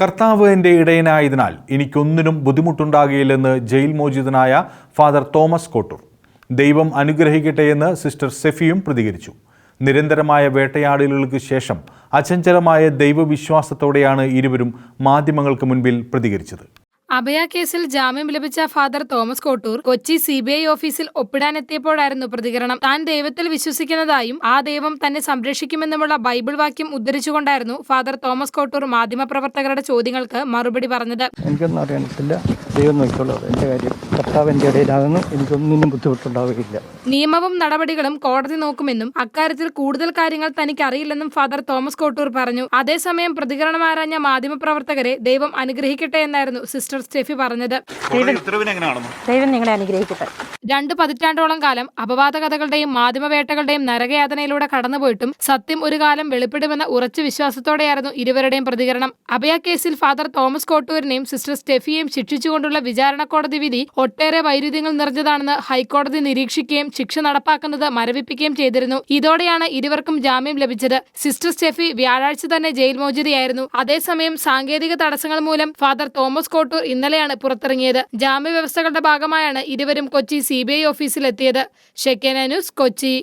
കർത്താവ് എന്റെ ഇടയനായതിനാൽ എനിക്കൊന്നിനും ബുദ്ധിമുട്ടുണ്ടാകുകയില്ലെന്ന് ജയിൽ മോചിതനായ ഫാദർ തോമസ് കോട്ടൂർ. ദൈവം അനുഗ്രഹിക്കട്ടെ എന്ന് സിസ്റ്റർ സെഫിയും പ്രതികരിച്ചു. നിരന്തരമായ വേട്ടയാടലുകൾക്ക് ശേഷം അചഞ്ചലമായ ദൈവവിശ്വാസത്തോടെയാണ് ഇരുവരും മാധ്യമങ്ങൾക്ക് മുൻപിൽ പ്രതികരിച്ചത്. അഭയ കേസിൽ ജാമ്യം ലഭിച്ച father Thomas Kottoor Kochi C B I ഓഫീസിൽ ഒപ്പിടാനെത്തിയപ്പോഴായിരുന്നു പ്രതികരണം. താൻ ദൈവത്തിൽ വിശ്വസിക്കുന്നതായും ആ ദൈവം തന്നെ സംരക്ഷിക്കുമെന്നുമുള്ള ബൈബിൾ വാക്യം ഉദ്ധരിച്ചുകൊണ്ടായിരുന്നു ഫാദർ തോമസ് കോട്ടൂർ മാധ്യമപ്രവർത്തകരുടെ ചോദ്യങ്ങൾക്ക് മറുപടി പറഞ്ഞത്. എനിക്കൊന്നും അറിയത്തില്ല ദൈവം എന്റെ കാര്യം കർത്താവ് എന്റെ ഇടയിലാകുന്നു. എനിക്കൊന്നിനും ബുദ്ധിമുട്ടുണ്ടാവുകയില്ല. നിയമവും നടപടികളും കോടതി നോക്കുമെന്നും അക്കാര്യത്തിൽ കൂടുതൽ കാര്യങ്ങൾ തനിക്ക് അറിയില്ലെന്നും ഫാദർ തോമസ് കോട്ടൂർ പറഞ്ഞു. അതേസമയം പ്രതികരണം ആരാഞ്ഞ മാധ്യമപ്രവർത്തകരെ ദൈവം അനുഗ്രഹിക്കട്ടെ എന്നായിരുന്നു സിസ്റ്റർ സ്റ്റെഫി പറഞ്ഞത്. ദൈവം നിങ്ങളെ അനുഗ്രഹിക്കട്ടെ. രണ്ട് പതിറ്റാണ്ടോളം കാലം അപവാദ കഥകളുടെയും മാധ്യമവേട്ടകളുടെയും നരകയാതനയിലൂടെ കടന്നുപോയിട്ടും സത്യം ഒരു കാലം വെളിപ്പെടുമെന്ന ഉറച്ച വിശ്വാസത്തോടെയായിരുന്നു ഇരുവരുടെയും പ്രതികരണം. അഭയ കേസിൽ ഫാദർ തോമസ് കോട്ടൂരിനെയും സിസ്റ്റർ സ്റ്റെഫിയെയും ശിക്ഷിച്ചുകൊണ്ടുള്ള വിചാരണ കോടതി വിധി ഒട്ടേറെ വൈരുദ്ധ്യങ്ങൾ നിറഞ്ഞതാണെന്ന് ഹൈക്കോടതി നിരീക്ഷിക്കുകയും ശിക്ഷ നടപ്പാക്കുന്നത് മരവിപ്പിക്കുകയും ചെയ്തിരുന്നു. ഇതോടെയാണ് ഇരുവർക്കും ജാമ്യം ലഭിച്ചത്. സിസ്റ്റർ സ്റ്റെഫി വ്യാഴാഴ്ച തന്നെ ജയിൽ മോചിതയായിരുന്നു. അതേസമയം സാങ്കേതിക തടസ്സങ്ങൾ മൂലം ഫാദർ തോമസ് കോട്ടൂർ ഇന്നലെയാണ് പുറത്തിറങ്ങിയത്. ജാമ്യ വ്യവസ്ഥകളുടെ ഭാഗമായാണ് ഇരുവരും Kochi C ഓഫീസിലെത്തിയത്. Shekinah news Kochi.